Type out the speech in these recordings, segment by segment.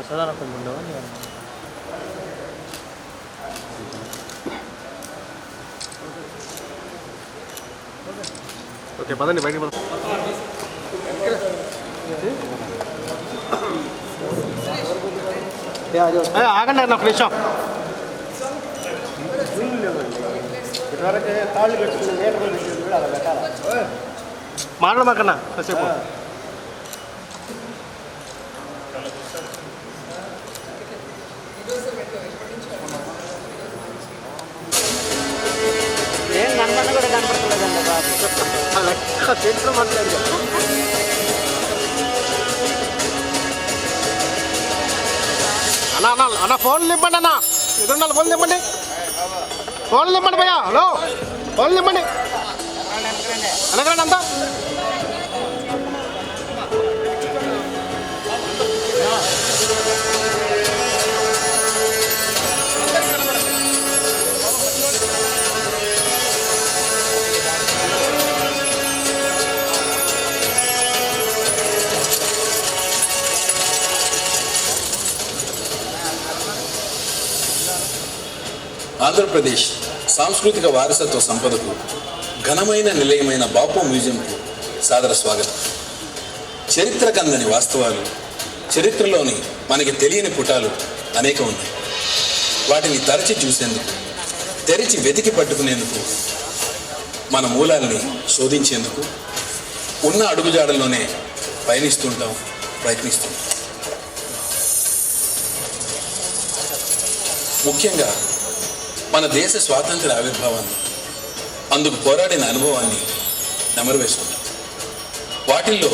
ప్రసాదాలు కొంచెం ఉండవా ఓకే పదండి బయటికి పద ఏ, ఆగండి అన్న ఒక నిమిషం మాట్లాడమాకన్నా కాసేపు బాబు లెక్క చేతిలో మాట్లాడి అన్న అన్న అన్న ఫోన్ నింపండి అన్న. ఎదురున్న ఫోన్ నింపండి. ఫోన్ నింపండి భయ్యా. హలో. ఫోన్ నింపండి. అనగరండి అంతా. ఆంధ్రప్రదేశ్ సాంస్కృతిక వారసత్వ సంపదకు ఘనమైన నిలయమైన బాపు మ్యూజియంకు సాదర స్వాగతం. చరిత్ర కందని వాస్తవాలు చరిత్రలోని మనకి తెలియని పుటాలు అనేక ఉన్నాయి. వాటిని తరచి చూసేందుకు తెరిచి వెతికి పట్టుకునేందుకు మన మూలాల్ని శోధించేందుకు ఉన్న అడుగుజాడల్లోనే పయనిస్తుంటాం ప్రయత్నిస్తుంటాం. ముఖ్యంగా మన దేశ స్వాతంత్ర ఆవిర్భావాన్ని అందుకు పోరాడిన అనుభవాన్ని నెమరు వేసుకున్నాం వాటిల్లో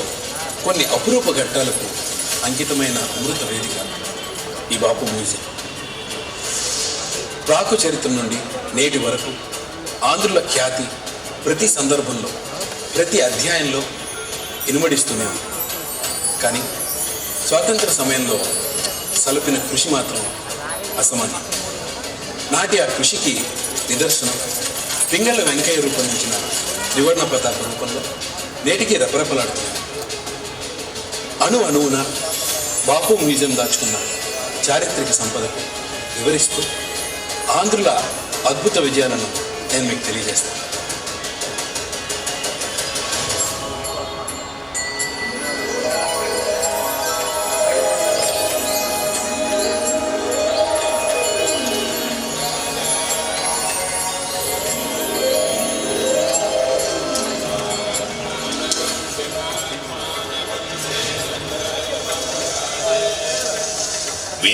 కొన్ని అపురూప ఘట్టాలకు అంకితమైన అమృత వేదిక ఈ బాపు మ్యూజియం. ప్రాకు చరిత్ర నుండి నేటి వరకు ఆంధ్రుల ఖ్యాతి ప్రతి సందర్భంలో ప్రతి అధ్యాయంలో ఇనుమడిస్తూనే కానీ స్వాతంత్ర సమయంలో సలిపిన కృషి మాత్రం అసమానం నాటి ఆ కృషికి నిదర్శనం. పింగళ వెంకయ్య రూపొందించిన త్రివర్ణ ప్రతాప రూపంలో నేటికి రెపరెపలాడుతుంది అణు అణువున బాపు మ్యూజియం దాచుకున్న చారిత్రక సంపదకు వివరిస్తూ ఆంధ్రుల అద్భుత విజయాలను నేను మీకు తెలియజేస్తాను.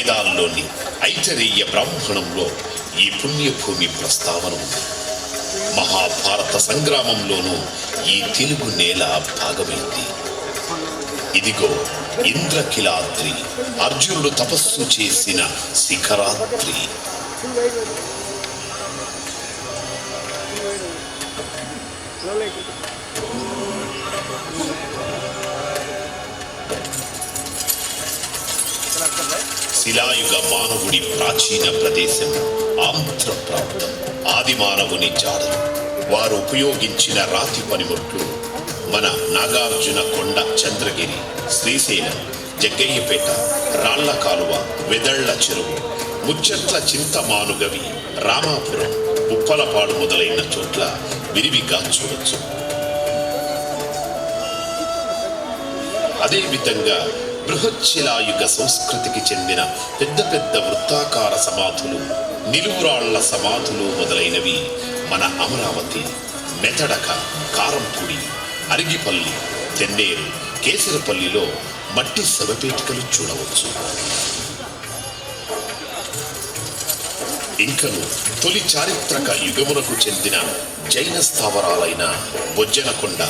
వేదాల్లోని ఐచరీయ బ్రాహ్మణంలో ఈ పుణ్యభూమి ప్రస్తావన ఉంది. మహాభారత సంగ్రామంలోనూ ఈ తెలుగు నేల భాగమైంది. ఇదిగో ఇంద్రకిలాద్రి అర్జునుడు తపస్సు చేసిన శిఖరాద్రి. శిలాయుగ మానవుడి ప్రాచీన ప్రదేశం ఆంధ్ర ప్రాంతం ఆది మానవుని జాడలు వారు ఉపయోగించిన రాతి పనిముట్లు మన నాగార్జున కొండ చంద్రగిరి శ్రీశైలం జగ్గయ్యపేట రాళ్ళ కాలువ వెదళ్ళ చెరువు ముచ్చట్ల చింతమానుగవి రామాపురం ఉప్పలపాడు మొదలైన చోట్ల విరివిగా చూడొచ్చు. అదేవిధంగా బృహచ్చిలాయుగ సంస్కృతికి చెందిన పెద్ద పెద్ద వృత్తాకార సమాధులు నిలువురాళ్ళ సమాధులు మొదలైనవి మన అమరావతి మెతడక కారంపూడి అరిగిపల్లి తెన్నేరు కేసరపల్లిలో మట్టి శవపేటికలు చూడవచ్చు. ఇంకను తొలి చారిత్రక యుగమునకు చెందిన జైన స్థావరాలైన బొజ్జనకొండ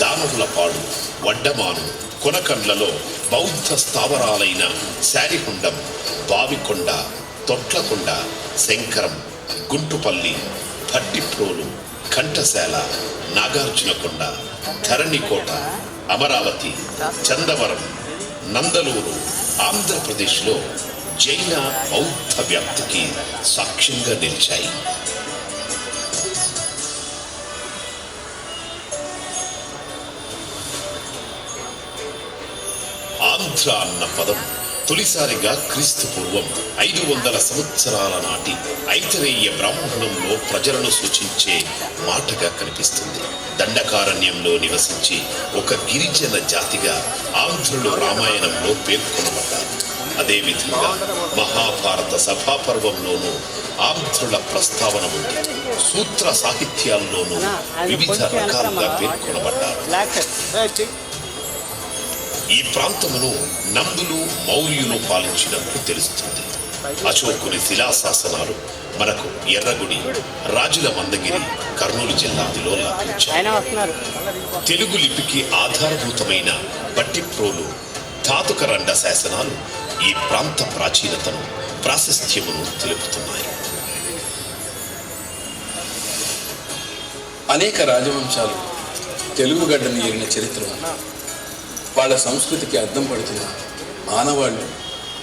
దానవులపాడు వడ్డమాను కొనకండ్లలో బౌద్ధ స్థావరాలైన శారిహుండం బావికొండ తొట్లకొండ శంకరం గుంటుపల్లి భట్టిప్రోలు ఘంటశాల నాగార్జునకొండ ధరణికోట అమరావతి చందవరం నందలూరు ఆంధ్రప్రదేశ్లో జైన బౌద్ధ వ్యాప్తికి సాక్ష్యంగా నిలిచాయి. ఆంధ్ర అన్న పదం తొలిసారిగా క్రీస్తు పూర్వం ఐదు వందల సంవత్సరాల నాటి ఐతరేయ బ్రాహ్మణంలో ప్రజలను సూచించే మాటగా కనిపిస్తుంది. దండకారణ్యంలో నివసించి ఒక గిరిజన జాతిగా ఆంధ్రులు రామాయణంలో పేర్కొనబడ్డారు. అదేవిధంగా మహాభారత సభాపర్వంలోనూ ఆంధ్రుల ప్రస్తావన ఉంది సూత్ర సాహిత్యాల్లోనూ వివిధ రకాలుగా పేర్కొనబడ్డారు. ఈ ప్రాంతమును నందులు మౌర్యులు పాలించినట్లు తెలుస్తుంది. అశోకుని శిలాశాసనాలు మనకు ఎర్రగుడి రాజుల మందగిరి కర్నూలు లభించాయి వస్తున్నారు. తెలుగు లిపికి ఆధారభూతమైన బట్టిప్రోలు ధాతుకరండ శాసనాలు ఈ ప్రాంత ప్రాచీనతను ప్రాశస్త్యమును తెలుపుతున్నాయి. అనేక రాజవంశాలు తెలుగు గడ్డను ఏరిన చరిత్ర వాళ్ళ సంస్కృతికి అద్దం పడుతున్న ఆనవాళ్ళు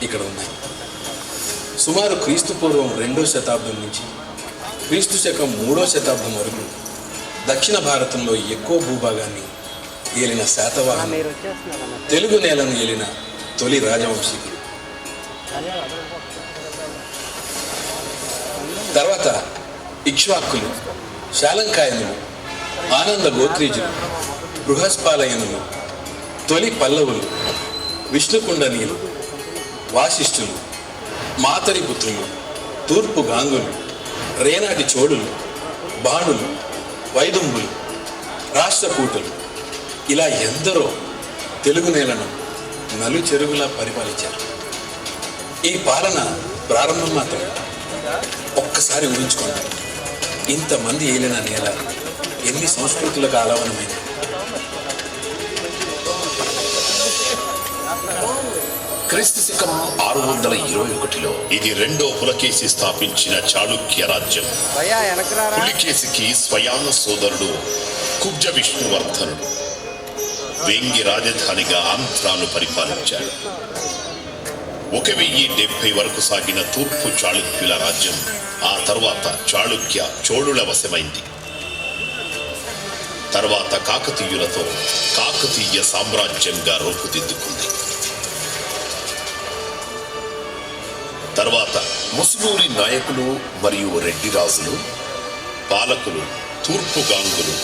ఇక్కడ ఉన్నాయి. సుమారు క్రీస్తు పూర్వం రెండో శతాబ్దం నుంచి క్రీస్తు శకం మూడో శతాబ్దం వరకు దక్షిణ భారతంలో ఎక్కువ భూభాగాన్ని ఏలిన శాతవాహనం తెలుగు నేలను ఏలిన తొలి రాజవంశీకులు. తర్వాత ఇక్ష్వాకులు శాలంకాయనులు ఆనంద గోత్రీజులు బృహస్పాలయనులు తొలి పల్లవులు విష్ణుకుండనీయులు వాసిష్ఠులు మాతరి పుత్రులు తూర్పు గాంగులు రేనాటి చోడులు బాణులు వైదుంబులు రాష్ట్రకూటులు. ఇలా ఎందరో తెలుగు నేలను నలుచెరుగులా పరిపాలించారు. ఈ పాలన ప్రారంభం మాత్రం ఒక్కసారి ఊహించుకోండి. ఇంతమంది ఏలిన నేల ఎన్ని సంస్కృతులకు ఆలవనమైంది క్రీస్తు శకం ఆరు వందల ఇరవై ఒకటిలో ఇది రెండో పులకేసి స్థాపించిన చాళుక్య రాజ్యం. పులికేసికి స్వయాన సోదరుడు కుబ్జ విష్ణువర్ధనుడు. వేంగి రాజధానిగా ఆంధ్రాను పరిపాలించాడు. ఒక వెయ్యి డెబ్బై వరకు సాగిన తూర్పు చాళుక్యుల రాజ్యం. ఆ తర్వాత చాళుక్య చోళుల వశమైంది. తర్వాత కాకతీయులతో కాకతీయ సామ్రాజ్యంగా రూపుదిద్దుకుంది. తర్వాత ముసునూరి నాయకులు మరియు రెడ్డి రాజులు పాలకులు తూర్పు గాంగులు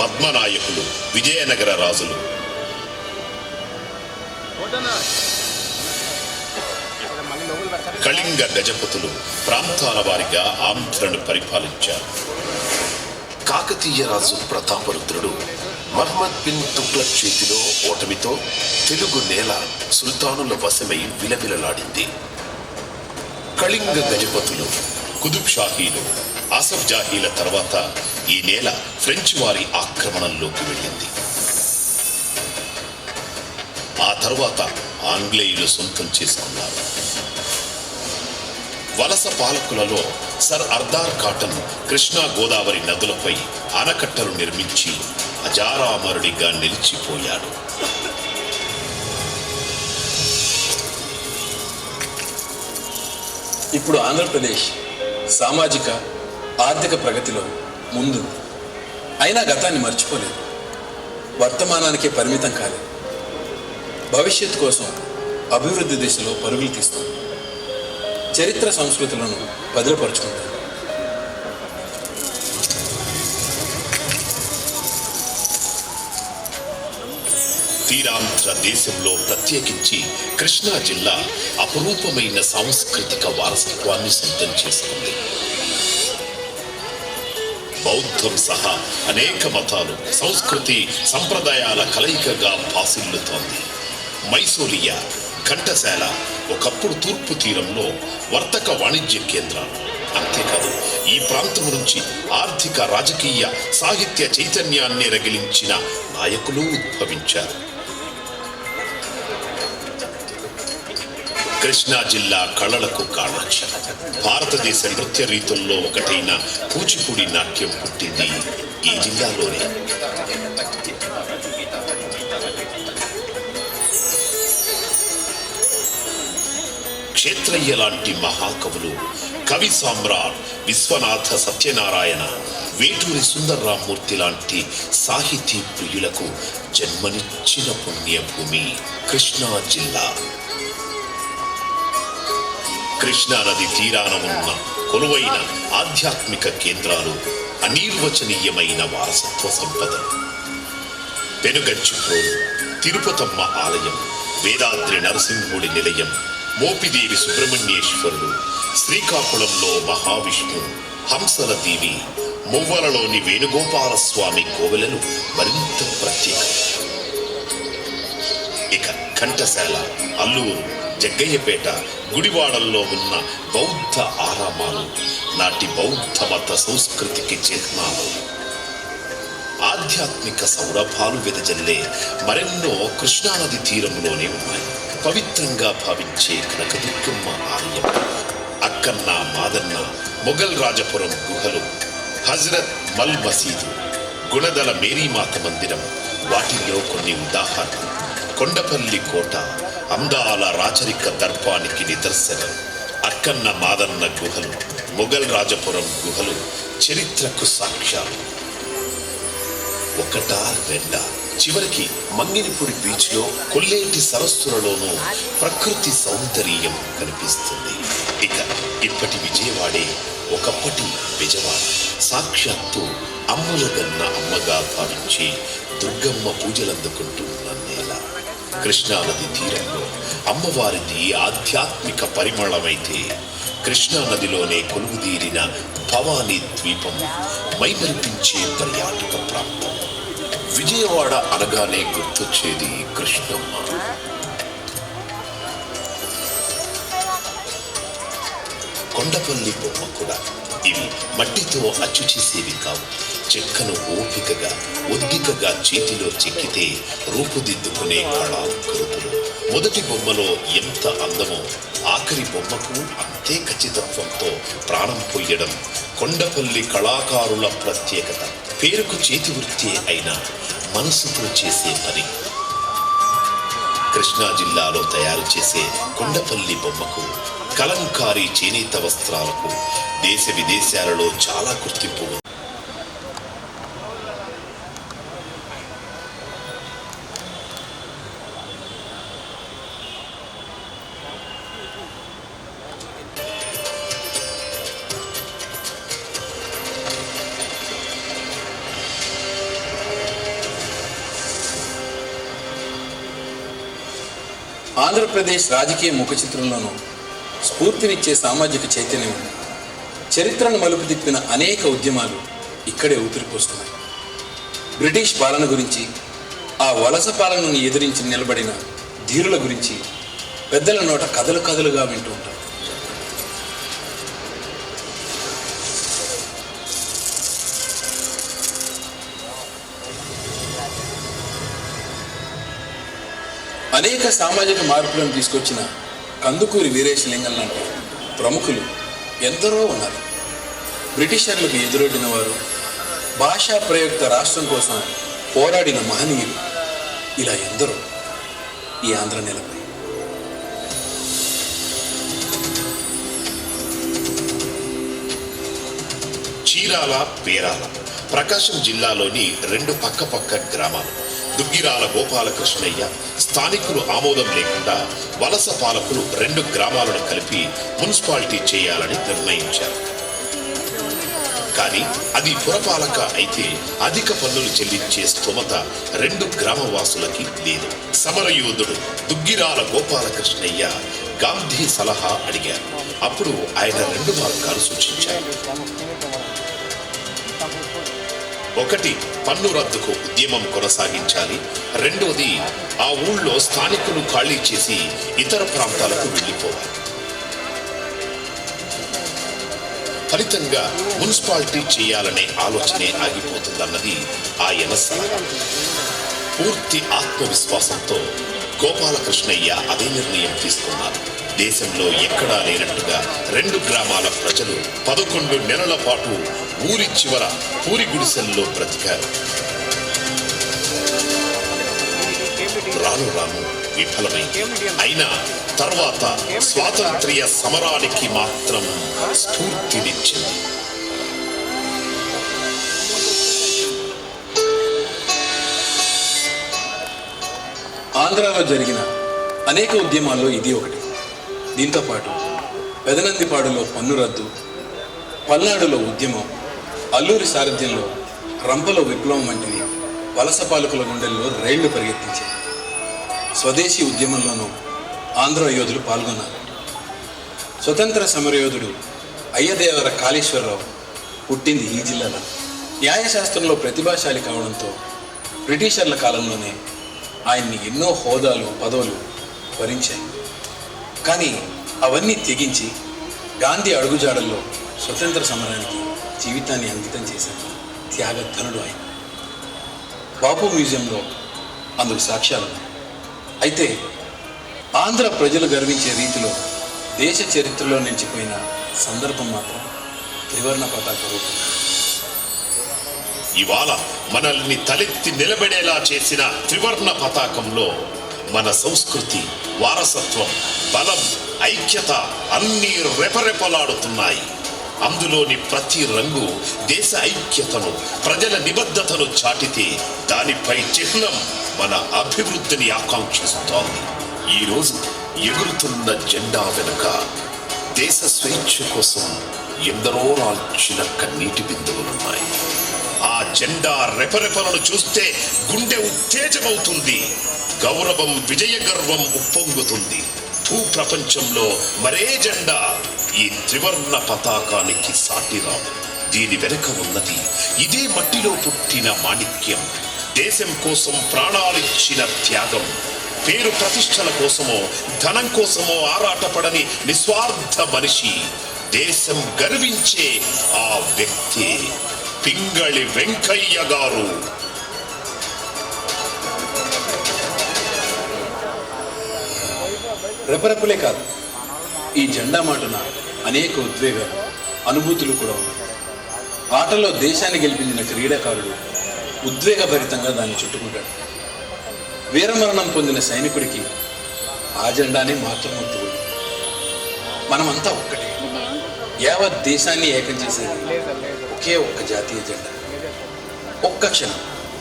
పద్మనాయకులు విజయనగర రాజులు కళింగ గజపతులు ప్రాంతాల వారిగా ఆంధ్రను పరిపాలించారు. కాకతీయ రాజు ప్రతాపరుద్రుడు మహమ్మద్ బిన్ తుగ్లక్ చేతిలో ఓటమితో తెలుగు నేల సుల్తానుల వశమై విలవిలలాడింది. కళింగ గజపతులు కుదుబ్ షాహీలు ఆసఫ్ జాహీల తర్వాత ఈ నేల ఫ్రెంచ్ వారి ఆక్రమణంలోకి వెళ్ళింది. ఆ తర్వాత ఆంగ్లేయులు సొంతం చేసుకున్నారు. వలస పాలకులలో sir Arthur Cotton Krishna Godavari నదులపై ఆనకట్టలు నిర్మించి అజారామరుడిగా నిలిచిపోయాడు. ఇప్పుడు ఆంధ్రప్రదేశ్ సామాజిక ఆర్థిక ప్రగతిలో ముందు. అయినా గతాన్ని మర్చిపోలేదు. వర్తమానానికే పరిమితం కాలేదు. భవిష్యత్తు కోసం అభివృద్ధి దిశలో పరుగులు తీస్తుంది చరిత్ర సంస్కృతులను భద్రపరుచుకుంటుంది తీరాంధ్ర దేశంలో ప్రత్యేకించి కృష్ణా జిల్లా అపురూపమైన సాంస్కృతిక వారసత్వాన్ని సొంతం చేసుకుంది. బౌద్ధం సహా అనేక మతాలు సంస్కృతి సంప్రదాయాల కలయికగా భాసిల్లుతోంది. మైసూరియా ఘంటశాల ఒకప్పుడు తూర్పు తీరంలో వర్తక వాణిజ్య కేంద్రాలు. అంతేకాదు ఈ ప్రాంతం నుంచి ఆర్థిక రాజకీయ సాహిత్య చైతన్యాన్ని రగిలించిన నాయకులు ఉద్భవించారు. కృష్ణా జిల్లా కళలకు కామాక్ష భారతదేశ నృత్య రీతుల్లో ఒకటైన కూచిపూడి నాట్యం పుట్టింది ఈ జిల్లాలోనే. క్షేత్రయ్య లాంటి మహాకవులు. కవి సామ్రాట్ విశ్వనాథ సత్యనారాయణ వేటూరి సుందర్రామూర్తి లాంటి సాహితీ ప్రియులకు జన్మనిచ్చిన పుణ్యభూమి కృష్ణా జిల్లా. కృష్ణా నది తీరాన ఉన్న కొలువైన ఆధ్యాత్మిక కేంద్రాలు అనిర్వచనీయమైన వారసత్వ సంపద. పెనుగంచిప్రోలు తిరుపతమ్మ ఆలయం వేదాద్రి నరసింహుడి నిలయం మోపిదేవి సుబ్రహ్మణ్యేశ్వరుడు శ్రీకాకుళంలో మహావిష్ణు హంసల దేవి మువ్వలలోని వేణుగోపాల స్వామి కోవెలను మరింత ప్రత్యేకం. ఇక ఘంటశాల అల్లూరు జగ్గయ్యపేట గుడివాడల్లో ఉన్న బౌద్ధ ఆరామాలు నాటి బౌద్ధ మత సంస్కృతికి చిహ్నాలు. ఆధ్యాత్మిక సౌరభాలు వెదజల్లే మరెన్నో కృష్ణానది తీరంలోనే ఉన్నాయి. పవిత్రంగా భావించే కనకదుర్గమ్మ ఆలయం. అక్కన్న మాదన్న మొఘల్ రాజపురం గుహలు హజరత్ మల్ మసీదు గుణదల మేరీమాత మందిరం వాటిల్లో కొన్ని ఉదాహరణలు. కొండపల్లి కోట అందాల రాచరిక దర్పానికి నిదర్శనం. అక్కన్న మాదన్న గుహలు మొఘల్ రాజపురం గుహలు చరిత్రకు సాక్ష్యాలు. ఒకటా రెండా? చివరికి మంగినిపూడి బీచ్లో కొల్లేటి సరస్సులలోనూ ప్రకృతి సౌందర్యం కనిపిస్తుంది. ఇక ఇప్పటి విజయవాడే ఒకప్పటి విజయవాడ. సాక్షాత్తు అమ్ములగన్న అమ్మగా భావించి దుర్గమ్మ పూజలందుకుంటున్న నేల. కృష్ణానది తీరంలో అమ్మవారిది ఆధ్యాత్మిక పరిమళమైతే కృష్ణానదిలోనే కొలువుదీరిన భవానీ ద్వీపం మైమరిపించే పర్యాటక ప్రాంతం. విజయవాడ అనగానే గుర్తొచ్చేది కృష్ణమ్మ. కొండపల్లి బొమ్మ కూడా ఇవి మట్టితో అచ్చు చేసేవి కావు. చెక్కను ఓపికగా ఒద్దికగా చేతిలో చెక్కితే రూపుదిద్దుకునే కళాకృతులు. మొదటి బొమ్మలో ఎంత అందమో ఆఖరి బొమ్మకు అంతే ఖచ్చితత్వంతో ప్రాణం పొయ్యడం కొండపల్లి కళాకారుల ప్రత్యేకత. పేరుకు చేతి వృత్తి అయినా మనసుతో చేసే పని. కృష్ణా జిల్లాలో తయారు చేసే కొండపల్లి బొమ్మకు కలంకారీ చేనేత వస్త్రాలకు దేశ విదేశాలలో చాలా గుర్తింపు ఆంధ్రప్రదేశ్ రాజకీయ ముఖ చిత్రంలోనూ స్ఫూర్తినిచ్చే సామాజిక చైతన్యం చరిత్రను మలుపు తిప్పిన అనేక ఉద్యమాలు ఇక్కడే ఊపిరిపోస్తున్నాయి. బ్రిటిష్ పాలన గురించి ఆ వలస పాలనను ఎదిరించి నిలబడిన ధీరుల గురించి పెద్దల నోట కథలు కథలుగా వింటూ ఉంటారు అనేక సామాజిక మార్పులను తీసుకొచ్చిన కందుకూరి వీరేశలింగం లాంటి ప్రముఖులు ఎందరో ఉన్నారు. బ్రిటిషర్లకు ఎదురొడ్డిన వారు భాషా ప్రయుక్త రాష్ట్రం కోసం పోరాడిన మహనీయులు ఇలా ఎందరో ఈ ఆంధ్ర నెలపై. చీరాల పేరాల ప్రకాశం జిల్లాలోని రెండు పక్క పక్క గ్రామాలు. దుగ్గిరాల గోపాలకృష్ణయ్య స్థానికులు ఆమోదం లేకుండా వలస పాలకులు రెండు గ్రామాలను కలిపి మున్సిపాలిటీ చేయాలని నిర్ణయించారు. కానీ అది పురపాలక అయితే అధిక పన్నులు చెల్లించే స్తోమత రెండు గ్రామవాసులకి లేదు. సమరయోధుడు దుగ్గిరాల గోపాలకృష్ణయ్య గాంధీ సలహా అడిగారు. అప్పుడు ఆయన రెండు మార్గాలు సూచించారు. ఒకటి పన్ను రద్దుకు ఉద్యమం కొనసాగించాలి. రెండోది ఆ ఊళ్ళో స్థానికులు ఖాళీ చేసి ఇతర ప్రాంతాలకు వెళ్ళిపోవాలి. ఫలితంగా మున్సిపాలిటీ చేయాలనే ఆలోచనే ఆగిపోతుందన్నది ఆయన సలహా. పూర్తి ఆత్మవిశ్వాసంతో గోపాలకృష్ణయ్య అదే నిర్ణయం తీసుకున్నారు. దేశంలో ఎక్కడా లేనట్టుగా రెండు గ్రామాల ప్రజలు పదకొండు నెలల పాటు ఊరి చివర పూరి గుడిసెల్లో బ్రతికారు. రాను రాను విఫలమైంది అయినా తర్వాత స్వాతంత్ర్య సమరానికి మాత్రం స్ఫూర్తినిచ్చింది ఆంధ్రాలో జరిగిన అనేక ఉద్యమాల్లో ఇది ఒకటి. దీంతో పాటు పెదనందిపాడులో పన్ను రద్దు పల్నాడులో ఉద్యమం అల్లూరి సారథ్యంలో రంపల విప్లవం వంటివి వలస పాలకుల గుండెల్లో రైళ్ళు పరిగెత్తించాయి. స్వదేశీ ఉద్యమంలోనూ ఆంధ్ర యోధులు పాల్గొన్నారు. స్వతంత్ర సమరయోధుడు అయ్యదేవర కాళేశ్వరరావు పుట్టింది ఈ జిల్లాలో. న్యాయశాస్త్రంలో ప్రతిభాశాలి కావడంతో బ్రిటిషర్ల కాలంలోనే ఆయన్ని ఎన్నో హోదాలు పదవులు భరించాయి. కానీ అవన్నీ తెగించి గాంధీ అడుగుజాడల్లో స్వతంత్ర సమరానికి జీవితాన్ని అంకితం చేశారు త్యాగధనుడు ఆయన. బాపు మ్యూజియంలో అందుకు సాక్ష్యాలు అయితే ఆంధ్ర ప్రజలు గర్వించే రీతిలో దేశ చరిత్రలో నిలిచిపోయిన సందర్భం మాత్రం త్రివర్ణ పతాక రూపం. ఇవాళ మనల్ని తలెత్తి నిలబడేలా చేసిన త్రివర్ణ పతాకంలో మన సంస్కృతి వారసత్వం బలం ఐక్యత అన్నీ రెపరెపలాడుతున్నాయి. అందులోని ప్రతి రంగు దేశ ఐక్యతను ప్రజల నిబద్ధతను చాటితే దానిపై చిహ్నం మన అభివృద్ధిని ఆకాంక్షిస్తోంది. ఈరోజు ఎగురుతున్న జెండా వెనుక దేశ స్వేచ్ఛ కోసం ఎందరో రాల్చిన కన్నీటి బిందువులున్నాయి. ఆ జెండా రెపరెపలను చూస్తే గుండె ఉత్తేజమవుతుంది. గౌరవం విజయ గర్వం ఉప్పొంగుతుంది. భూ ప్రపంచంలో మరే జెండా ఈ త్రివర్ణ పతాకానికి సాటిరావు. దీని వెనుక ఉన్నది ఇదే మట్టిలో పుట్టిన మాణిక్యం. దేశం కోసం ప్రాణాలిచ్చిన త్యాగం. పేరు ప్రతిష్టల కోసమో ధనం కోసమో ఆరాటపడని నిస్వార్థ మనిషి దేశం గర్వించే ఆ వ్యక్తి పింగళి వెంకయ్య గారు. రెపరెపలే కాదు. ఈ జెండా మాటన అనేక ఉద్వేగాలు అనుభూతులు కూడా ఉన్నాయి. ఆటలో దేశాన్ని గెలిపించిన క్రీడాకారుడు ఉద్వేగభరితంగా దాన్ని చుట్టుకుంటాడు. వీరమరణం పొందిన సైనికుడికి ఆ జెండానే మాతృమూర్తి మనమంతా ఒక్కటే. యావత్ దేశాన్ని ఏకం చేసేది ఒకే ఒక్క జాతీయ జెండా. ఒక్క క్షణం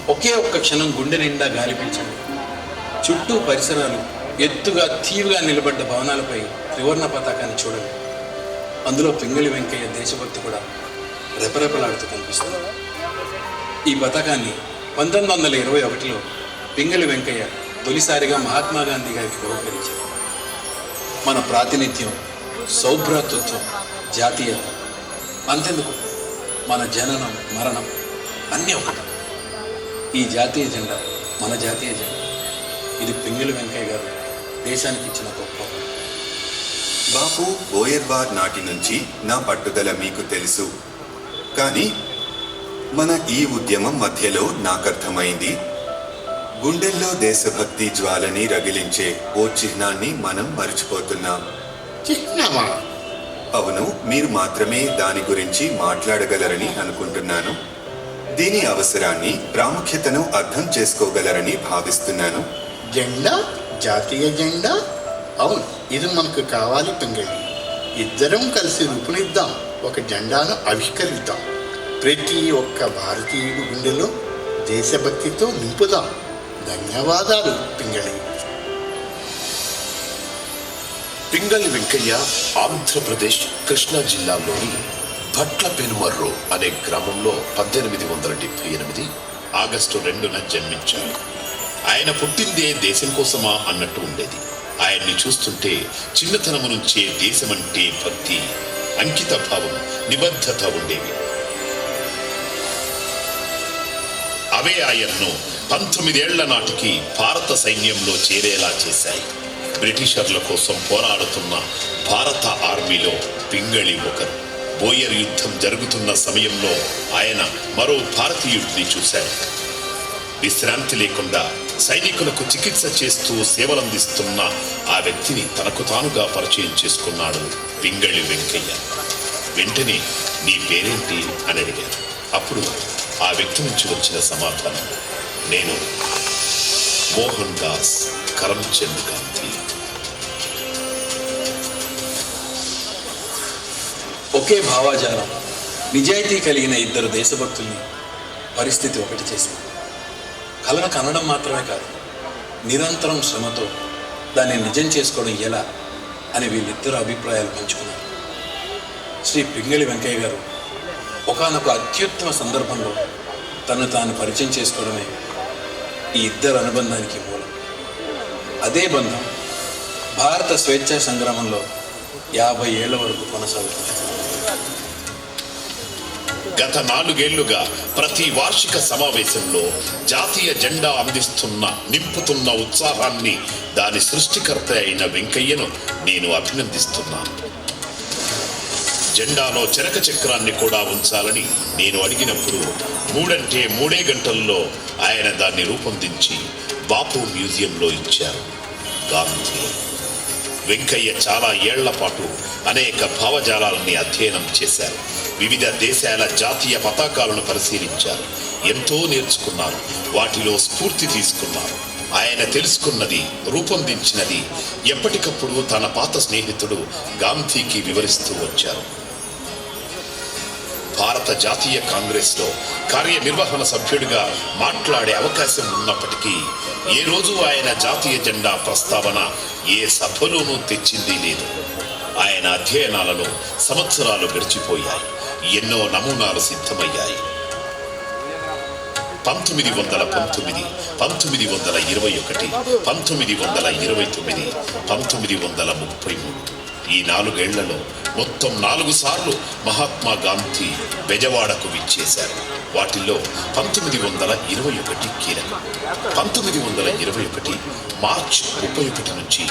ఒకే ఒక్క క్షణం గుండె నిండా గాలిపించండి. చుట్టూ పరిసరాలు ఎత్తుగా తీవ్గా నిలబడ్డ భవనాలపై త్రివర్ణ పతాకాన్ని చూడండి. అందులో పింగళి వెంకయ్య దేశభక్తి కూడా రెపరెపలాడుతూ కనిపిస్తుంది. ఈ పథకాన్ని పంతొమ్మిది వందల ఇరవై ఒకటిలో పింగళి వెంకయ్య తొలిసారిగా మహాత్మా గాంధీ గారికి బహుకరించారు. మన ప్రాతినిధ్యం సౌభ్రాతృత్వం జాతీయత అంతెందుకు? మన జననం మరణం అన్నీ ఒకటి. ఈ జాతీయ జెండా మన జాతీయ జెండా. ఇది పింగళి వెంకయ్య గారు దేశానికి ఇచ్చిన గొప్ప బాపు బోయర్వార్ నాటి నుంచి నా పట్టుదల మీకు తెలుసు. కానీ మన ఈ ఉద్యమం మధ్యలో నాకర్థమైంది. గుండెల్లో దేశభక్తి జ్వాలని రగిలించే ఓ చిహ్నాన్ని మనం మర్చిపోతున్నాం. చిహ్నమా? అవును మీరు మాత్రమే దాని గురించి మాట్లాడగలరని అనుకుంటున్నాను. దీని అవసరాన్ని ప్రాముఖ్యతను అర్థం చేసుకోగలరని భావిస్తున్నాను. జెండా? జాతీయ జెండా? అవును ఇది మనకు కావాలి పింగళి. ఇద్దరం కలిసి రూపునిద్దాం ఒక జెండాను ఆవిష్కరిద్దాం. ప్రతి ఒక్క భారతీయుడు గుండెలో దేశభక్తితో నింపుదాం. ధన్యవాదాలు పింగళి. పింగళి వెంకయ్య ఆంధ్రప్రదేశ్ కృష్ణా జిల్లాలోని భట్ల పెనుమర్రు అనే గ్రామంలో పద్దెనిమిది వందల డెబ్బై ఎనిమిది ఆగస్టు రెండున జన్మించారు ఆయన పుట్టిందే దేశం కోసమా అన్నట్టు ఉండేది. ఆయన్ని చూస్తుంటే చిన్నతనము నుంచే దేశమంటే భక్తి అంకిత భావం నిబద్ధత ఉండేవి. అవే ఆయన్ను పంతొమ్మిదేళ్ళ నాటికి భారత సైన్యంలో చేరేలా చేశాయి. బ్రిటిషర్ల కోసం పోరాడుతున్న భారత ఆర్మీలో పింగళి ఒకరు. బోయర్ యుద్ధం జరుగుతున్న సమయంలో ఆయన మరో భారతీయుడిని చూశారు. విశ్రాంతి లేకుండా సైనికులకు చికిత్స చేస్తూ సేవలందిస్తున్న ఆ వ్యక్తిని తనకు తానుగా పరిచయం చేసుకున్నాడు పింగళి వెంకయ్య. వెంటనే నీ పేరేంటి? అని అడిగారు. అప్పుడు ఆ వ్యక్తి నుంచి వచ్చిన సమాధానం నేను మోహన్ దాస్ కరంచంద్ గాంధీ. ఒకే భావాజాలం నిజాయితీ కలిగిన ఇద్దరు దేశభక్తుల్ని పరిస్థితి ఒకటి చేసింది. కలను కనడం మాత్రమే కాదు నిరంతరం శ్రమతో దాన్ని నిజం చేసుకోవడం ఎలా అని వీళ్ళిద్దరు అభిప్రాయాలు పంచుకున్నారు. శ్రీ పింగళి వెంకయ్య గారు ఒకానొక అత్యుత్తమ సందర్భంలో తను తాను పరిచయం చేసుకోవడమే ఈ ఇద్దరు అనుబంధానికి మూలం. అదే బంధం భారత స్వేచ్ఛా సంగ్రామంలో యాభై ఏళ్ళ వరకు కొనసాగుతుంది. గత నాలుగేళ్ళుగా ప్రతి వార్షిక సమావేశంలో జాతీయ జెండా అందిస్తున్న నింపుతున్న ఉత్సాహాన్ని దాని సృష్టికర్త అయిన వెంకయ్యను నేను అభినందిస్తున్నాను. జెండాలో చెరక చక్రాన్ని కూడా ఉంచాలని నేను అడిగినప్పుడు మూడంటే మూడే గంటల్లో ఆయన దాన్ని రూపొందించి బాపు మ్యూజియంలో ఇచ్చారు. గాంధీ. వెంకయ్య చాలా ఏళ్ళ పాటు అనేక భావజాలాలని అధ్యయనం చేశారు. వివిధ దేశాల జాతీయ పతాకాలను పరిశీలించారు. ఎంతో నేర్చుకున్నారు. వాటిలో స్ఫూర్తి తీసుకున్నారు. ఆయన తెలుసుకున్నది రూపొందించినది ఎప్పటికప్పుడు తన పాత స్నేహితుడు గాంధీకి వివరిస్తూ వచ్చారు. భారత జాతీయ కాంగ్రెస్లో కార్యనిర్వహణ సభ్యుడిగా మాట్లాడే అవకాశం ఉన్నప్పటికీ ఏ రోజు ఆయన జాతీయ జెండా ప్రస్తావన ఏ సభలోనూ తెచ్చింది లేదు. ఆయన అధ్యయనాలలో సంవత్సరాలు గడిచిపోయాయి. ఎన్నో నమూనాలు సిద్ధమయ్యాయి. పంతొమ్మిది వందల పంతొమ్మిది పంతొమ్మిది వందల ఇరవై ఒకటి పంతొమ్మిది వందల ఇరవై తొమ్మిది పంతొమ్మిది వందల ముప్పై మూడు. ఈ నాలుగేళ్ళలో మొత్తం నాలుగు సార్లు మహాత్మా గాంధీ బెజవాడకు విచ్చేశారు. వాటిల్లో పంతొమ్మిది వందల ఇరవై ఒకటి కీలకం. పంతొమ్మిది వందల ఇరవై ఒకటి మార్చ్ ముప్పై ఒకటి నుంచి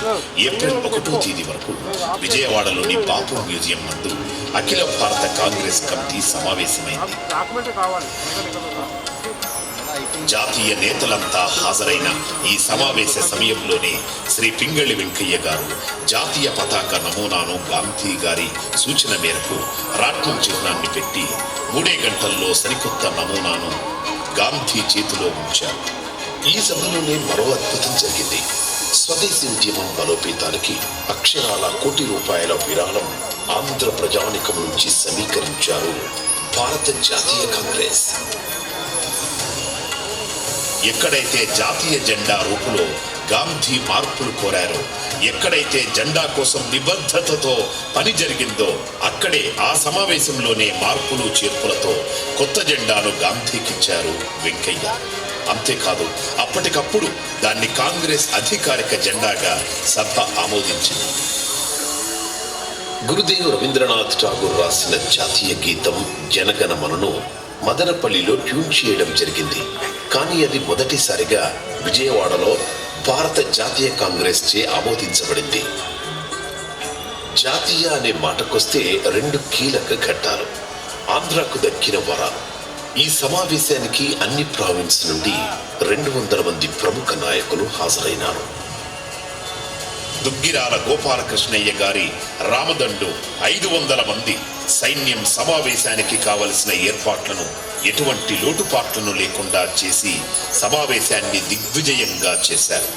ఏప్రిల్ ఒకటో తేదీ వరకు విజయవాడలోని బాపు మ్యూజియం నందు అఖిల భారత కాంగ్రెస్ కమిటీ సమావేశమైంది. కావాలి జాతీయ నేతలంతా హాజరైన ఈ సమావేశ సమయంలోనే శ్రీ పింగళి వెంకయ్య గారు జాతీయ పతాక నమూనాను గాంధీ గారి సూచన మేరకు రాట్నం చిహ్నాన్ని పెట్టి మూడే గంటల్లో సరికొత్త నమూనాను గాంధీ చేతిలో ఉంచారు. ఈ సభలోనే మరో అద్భుతం జరిగింది. స్వదేశీ ఉద్యమం బలోపేతానికి అక్షరాల కోటి రూపాయల విరాళం ఆంధ్ర ప్రజానికం నుంచి సమీకరించారు భారత జాతీయ కాంగ్రెస్. ఎక్కడైతే జాతీయ జెండా రూపులో గాంధీ మార్పులు కోరారో ఎక్కడైతే జెండా కోసం నిబద్ధతతో పని జరిగిందో అక్కడే ఆ సమావేశంలోనే మార్పులు చేర్పులతో కొత్త జెండాను గాంధీకిచ్చారు వెంకయ్య. అంతేకాదు అప్పటికప్పుడు దాన్ని కాంగ్రెస్ అధికారిక జెండాగా సభ ఆమోదించింది. గురుదేవ్ రవీంద్రనాథ్ ఠాగూర్ రాసిన జాతీయ గీతం జనగణమనను మదనపల్లిలో ట్యూన్ చేయడం జరిగింది. కానీ అది మొదటిసారిగా విజయవాడలో భారత జాతీయ కాంగ్రెస్ చే ఆమోదించబడింది. జాతీయ అనే మాటకొస్తే రెండు కీలక ఘట్టాలు. ఆంధ్రాకు దక్కిన వరాలు. ఈ సమావేశానికి అన్ని ప్రావిన్స్ నుండి రెండు వందల మంది ప్రముఖ నాయకులు హాజరైనారు. దుగ్గిరాల గోపాలకృష్ణయ్య గారి రామదండు ఐదు వందల మంది సైన్యం సమావేశానికి కావలసిన ఏర్పాట్లను ఎటువంటి లోటుపాట్లను లేకుండా చేసి సమావేశాన్ని దిగ్విజయంగా చేశారు.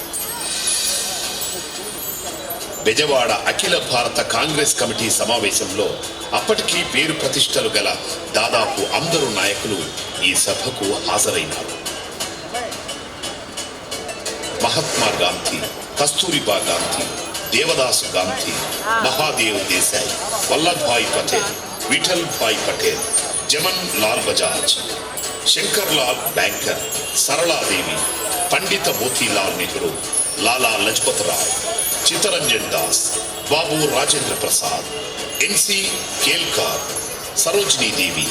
బెజవాడ అఖిల భారత కాంగ్రెస్ కమిటీ సమావేశంలో అప్పటికీ పేరు ప్రతిష్టలు గల దాదాపు అందరు నాయకులు ఈ సభకు హాజరైనారు. Mahatma Gandhi Kasturba Gandhi Devdas Gandhi Mahadev Desai Vallabhbhai Patel Vithal bhai Patel Jamna Lal Bajaj Shankarlal Banker Saraladevi Pandita Motilal Nehru Lala Lajpat Rai Chittaranjan Das Babu Rajendra Prasad N C Kelkar Sarojini Devi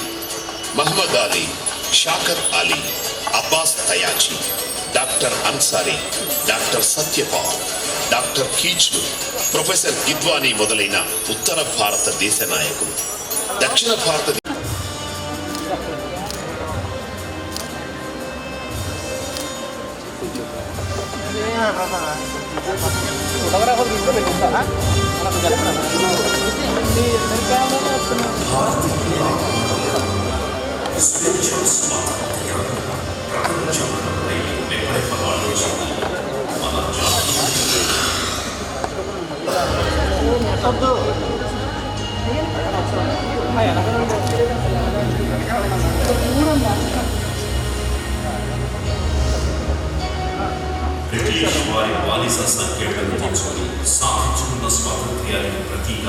Mohammad Ali Shaukat Ali Abbas Tyabji doctor Ansari doctor Satyapal doctor Kitchlew professor Gidwani మొదలైన ఉత్తర భారతదేశ నాయకులు దక్షిణ భారత photographer తీసుకొని వెళ్తా British వారి బానిస సంఖ్యలను తెచ్చుకొని సాధించుకున్న స్వాతంత్ర్యానికి ప్రతీక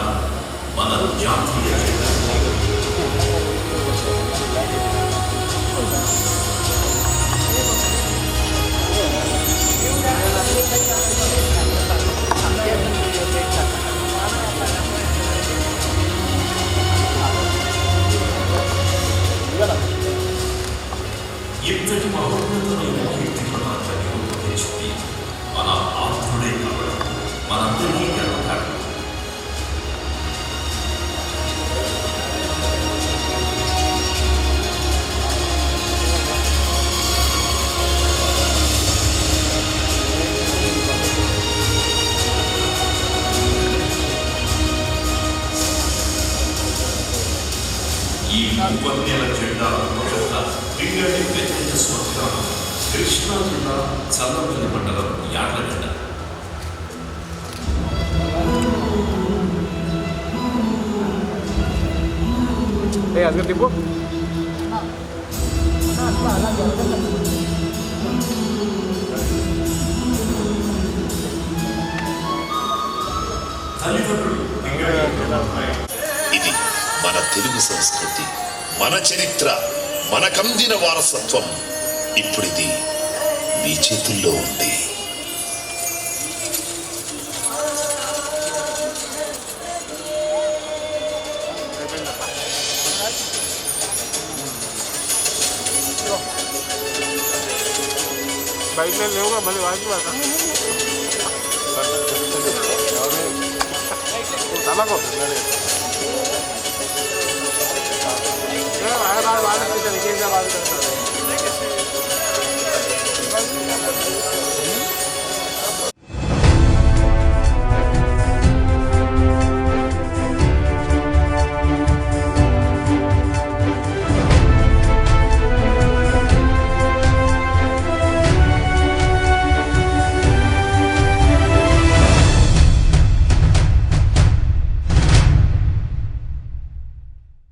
మన జాతీయ ఇంతటి మహోన్నతమైన కీర్తి మాత్రమే రూపొందించింది మన ఆత్ముడే కావడం మనందరికీ గర్వకారణం ఏ అది ఇది మన తెలుగు సంస్కృతి మన చరిత్ర మనకందిన వారసత్వం. ఇప్పుడిది మీ చేతుల్లో ఉంది बाइक ले होगा, भले बाइक बात है। ताला को बात करते हैं बात करते हैं।